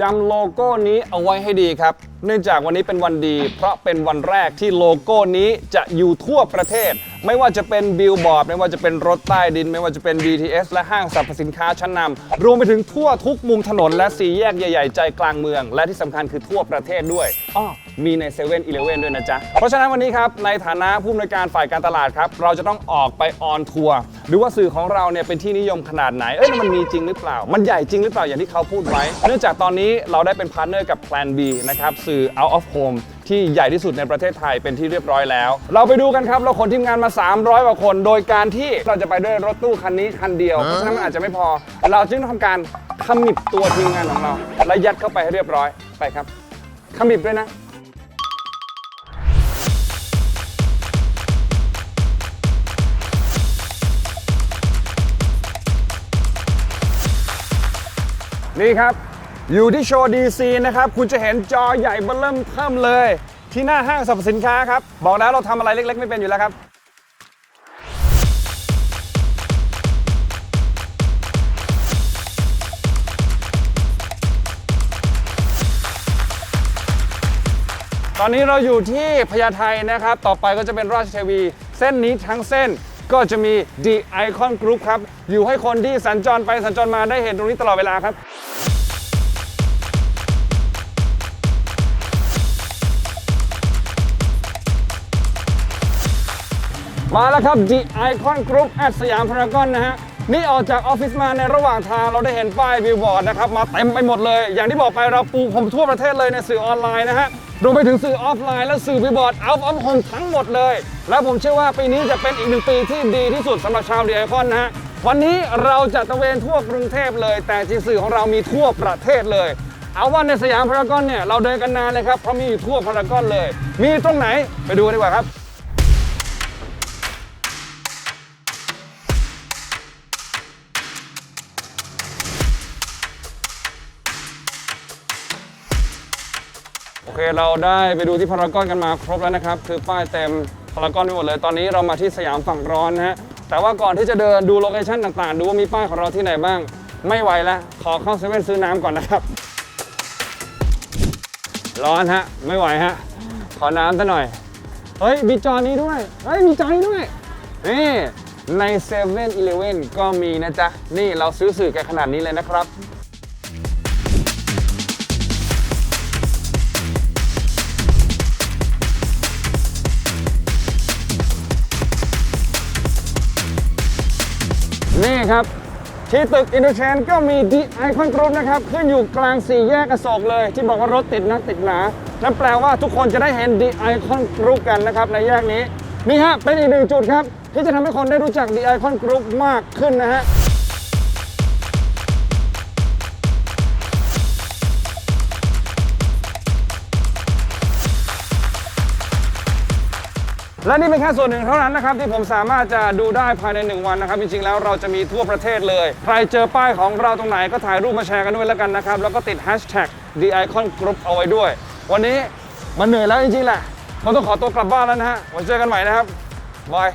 จำโลโก้นี้เอาไว้ให้ดีครับเนื่องจากวันนี้เป็นวันดี เพราะเป็นวันแรกที่โลโก้นี้จะอยู่ทั่วประเทศ ไม่ว่าจะเป็นบิลบอร์ดไม่ว่าจะเป็นรถใต้ดิน ไม่ว่าจะเป็น BTS และห้างสรรพสินค้าชั้นนำรวมไปถึงทั่วทุกมุมถนนและสี่แยกใหญ่ ๆ ใจกลางเมือง และที่สำคัญคือทั่วประเทศด้วยอ้อมีใน7 e เ e ่ e อด้วยนะจ๊ะ เพราะฉะนั้นวันนี้ครับในฐานะผู้อำนวยการฝ่ายการตลาดครับเราจะต้องออกไปออนทัวร์ดูว่าสื่อของเราเนี่ยเป็นที่นิยมขนาดไหนเอ้ยแล้วมันมีจริงหรือเปล่า มันใหญ่จริงหรือเปล่าอย่างที่เขาพูดไว้ เนื่องจากตอนนี้เราได้เป็นพาร์ทเนอร์กับ Plan B นะครับสื่อ Out of Home ที่ใหญ่ที่สุดในประเทศไทยเป็นที่เรียบร้อยแล้ว เราไปดูกันครับ เราขนทีมงานมา 300กว่าคน โดยการที่เราจะไปด้วยรถตู้คันนี้คันเดียวเพราะฉะนั้นมันอาจจะไม่พอ เราจึงต้องทำการขมิบตัวทีมงานของเราและยัดเข้าไปให้เรียบร้อยไปครับขมิบด้วยนะนี่ครับ อยู่ที่โชว์ดีซีนะครับ คุณจะเห็นจอใหญ่เบ้อเริ่มเทิมเลย ที่หน้าห้างสรรพสินค้าครับ บอกแล้วเราทำอะไรเล็ก ๆ ไม่เป็นอยู่แล้วครับ ตอนนี้เราอยู่ที่พญาไทนะครับ ต่อไปก็จะเป็นราชเทวี เส้นนี้ทั้งเส้นก็จะมี The Icon Group ครับ อยู่ให้คนที่สัญจรไปสัญจรมาได้เห็นตรงนี้ตลอดเวลาครับ มาแล้วครับ The Icon Group แอดสยามพารากอนนะฮะ นี่ออกจากออฟฟิศมาในระหว่างทางเราได้เห็นป้ายบิลบอร์ดนะครับมาเต็มไปหมดเลย อย่างที่บอกไปเราปูผมทั่วประเทศเลยในสื่อออนไลน์นะฮะรวมไปถึงสื่อออฟไลน์และสื่อบิลบอร์ดเอาออฟโฮมทั้งหมดเลย และผมเชื่อว่าปีนี้จะเป็นอีกหนึ่งปีที่ดีที่สุดสำหรับชาว The Icon นะฮะวันนี้เราจะตะเวนทั่วกรุงเทพเลย แต่จริงสื่อของเรามีทั่วประเทศเลย เอาว่าในสยามพารากอนเนี่ยเราเดินกันนานเลยครับเพราะมีอยู่ทั่วพารากอนเลย มีตรงไหนไปดูกันดีกว่าครับ โอเคเราได้ไปดูที่พารากอนกันมาครบแล้วนะครับ คือป้ายเต็มพารากอนไปหมดเลย ตอนนี้เรามาที่สยามฝั่งร้อนนะฮะแต่ว่าก่อนที่จะเดินดูโลเคชั่นต่างๆ ดูว่ามีป้ายของเราที่ไหนบ้าง ไม่ไหวแล้วขอเข้าเซเว่นซื้อน้ำก่อนนะครับ ร้อนฮะ ไม่ไหวฮะ ขอน้ำซะหน่อย เฮ้ยมีจอนี้ด้วย เฮ้ยมีจอนี้ด้วย นี่ใน7 e เ e ่ e อก็มีนะจ๊ะ นี่เราซื้อสื่อกันขนาดนี้เลยนะครับ นี่ครับ ที่ตึกอินโดเชนก็มีดีไอคอนกรุ๊ปนะครับ ขึ้นอยู่กลางสี่แยกอโศกเลย ที่บอกว่ารถติดนักติดหนา นั่นแปลว่าทุกคนจะได้เห็นดีไอคอนกรุ๊ปกันนะครับในแยกนี้ นี่ฮะเป็นอีกหนึ่งจุดครับ ที่จะทำให้คนได้รู้จักดีไอคอนกรุ๊ปมากขึ้นนะฮะ และนี่เป็นแค่ส่วนหนึ่งเท่านั้นนะครับที่ผมสามารถจะดูได้ภายใน 1 วันนะครับจริงๆแล้วเราจะมีทั่วประเทศเลย ใครเจอป้ายของเราตรงไหนก็ถ่ายรูปมาแชร์กันด้วยแล้วกันนะครับแล้วก็ติด hashtag the icon group เอาไว้ด้วย วันนี้มันเหนื่อยแล้วจริงๆแหละผมต้องขอตัวกลับบ้านแล้วนะฮะไว้เจอกันใหม่นะครับบาย